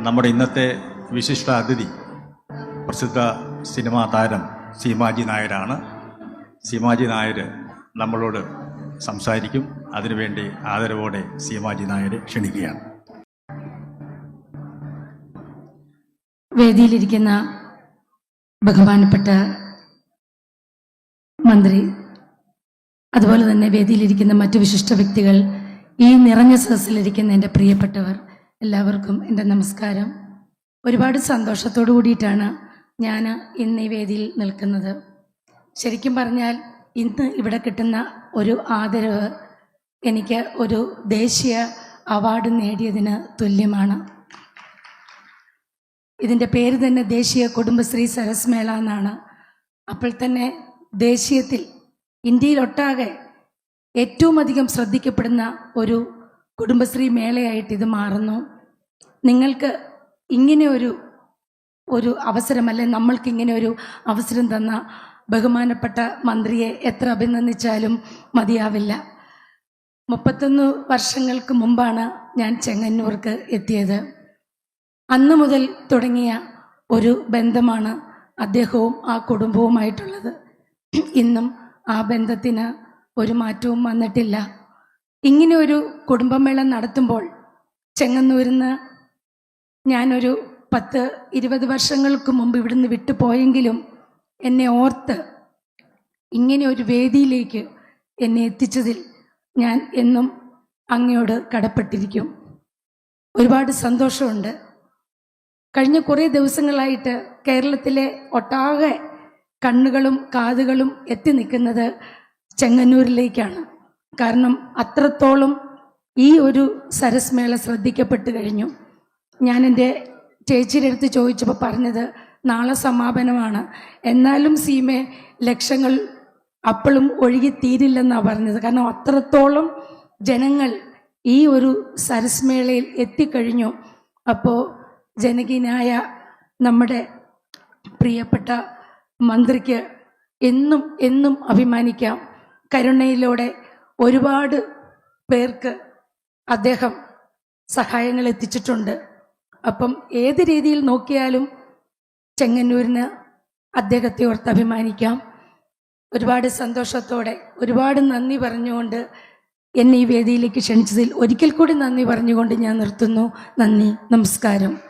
നമ്മുടെ ഇന്നത്തെ വിശിഷ്ട അതിഥി പ്രസിദ്ധ സിനിമാ താരം സീമാജി നായരാണ്. സീമാജി നായർ നമ്മളോട് സംസാരിക്കും. അതിനുവേണ്ടി ആദരവോടെ സീമാജി നായരെ ക്ഷണിക്കുകയാണ്. വേദിയിലിരിക്കുന്ന ബഹുമാനപ്പെട്ട മന്ത്രി അതുപോലെ തന്നെ വേദിയിലിരിക്കുന്ന മറ്റു വിശിഷ്ട വ്യക്തികൾ ഈ നിറഞ്ഞ സദസ്സിലിരിക്കുന്ന എന്റെ പ്രിയപ്പെട്ടവർ എല്ലാവർക്കും എന്റെ നമസ്കാരം. ഒരുപാട് സന്തോഷത്തോടു കൂടിയിട്ടാണ് ഞാൻ ഇന്ന് ഈ വേദിയിൽ നിൽക്കുന്നത്. ശരിക്കും പറഞ്ഞാൽ ഇന്ന് ഇവിടെ കിട്ടുന്ന ഒരു ആദരവ് എനിക്ക് ഒരു ദേശീയ അവാർഡ് നേടിയതിന് തുല്യമാണ്. ഇതിന്റെ പേര് തന്നെ ദേശീയ കുടുംബശ്രീ സരസ് മേള എന്നാണ്. അപ്പോൾ തന്നെ ദേശീയത്തിൽ ഇന്ത്യയിലൊട്ടാകെ ഏറ്റവും അധികം ശ്രദ്ധിക്കപ്പെടുന്ന ഒരു കുടുംബശ്രീ മേളയായിട്ട് ഇത് മാറുന്നു. നിങ്ങൾക്ക് ഇങ്ങനെ ഒരു ഒരു അവസരമല്ല നമ്മൾക്ക് ഇങ്ങനെ ഒരു അവസരം തന്ന ബഹുമാനപ്പെട്ട മന്ത്രിയെ എത്ര അഭിനന്ദിച്ചാലും മതിയാവില്ല. മുപ്പത്തൊന്ന് വർഷങ്ങൾക്ക് മുമ്പാണ് ഞാൻ ചെങ്ങന്നൂർക്ക് എത്തിയത്. അന്ന് മുതൽ തുടങ്ങിയ ഒരു ബന്ധമാണ് അദ്ദേഹവും ആ കുടുംബവുമായിട്ടുള്ളത്. ഇന്നും ആ ബന്ധത്തിന് ഒരു മാറ്റവും വന്നിട്ടില്ല. ഇങ്ങനെ ഒരു കുടുംബമേള നടത്തുമ്പോൾ ചെങ്ങന്നൂരിൽ നിന്ന് ഞാനൊരു പത്ത് ഇരുപത് വർഷങ്ങൾക്ക് മുമ്പ് ഇവിടുന്ന് വിട്ടുപോയെങ്കിലും എന്നെ ഓർത്ത് ഇങ്ങനെ ഒരു വേദിയിലേക്ക് എന്നെ എത്തിച്ചതിൽ ഞാൻ എന്നും അങ്ങയോട് കടപ്പെട്ടിരിക്കും. ഒരുപാട് സന്തോഷമുണ്ട്. കഴിഞ്ഞ കുറേ ദിവസങ്ങളായിട്ട് കേരളത്തിലെ ഒട്ടാകെ കണ്ണുകളും കാതുകളും എത്തി നിൽക്കുന്നത് ചെങ്ങന്നൂരിലേക്കാണ്. കാരണം അത്രത്തോളം ഈ ഒരു സരസ്മേള ശ്രദ്ധിക്കപ്പെട്ട് കഴിഞ്ഞു. ഞാൻ എന്റെ ചേച്ചിയുടെ അടുത്ത് ചോദിച്ചപ്പോൾ പറഞ്ഞത് നാളെ സമാപനമാണ്. എന്നാലും സീമെ ലക്ഷങ്ങൾ അപ്പോഴും ഒഴുകി തീരില്ലെന്നാണ് പറഞ്ഞത്. കാരണം അത്രത്തോളം ജനങ്ങൾ ഈ ഒരു സരസ്മേളയിൽ എത്തിക്കഴിഞ്ഞു. അപ്പോൾ ജനകീയനായ നമ്മുടെ പ്രിയപ്പെട്ട മന്ത്രിക്ക് എന്നും എന്നും അഭിമാനിക്കാം. കരുണയിലൂടെ ഒരുപാട് പേർക്ക് അദ്ദേഹം സഹായങ്ങൾ എത്തിച്ചിട്ടുണ്ട്. അപ്പം ഏത് രീതിയിൽ നോക്കിയാലും ചെങ്ങന്നൂരിന് അദ്ദേഹത്തെ ഓർത്ത് അഭിമാനിക്കാം. ഒരുപാട് സന്തോഷത്തോടെ ഒരുപാട് നന്ദി പറഞ്ഞുകൊണ്ട് എന്നെ ഈ വേദിയിലേക്ക് ക്ഷണിച്ചതിൽ ഒരിക്കൽ കൂടി നന്ദി പറഞ്ഞുകൊണ്ട് ഞാൻ നിർത്തുന്നു. നന്ദി നമസ്കാരം.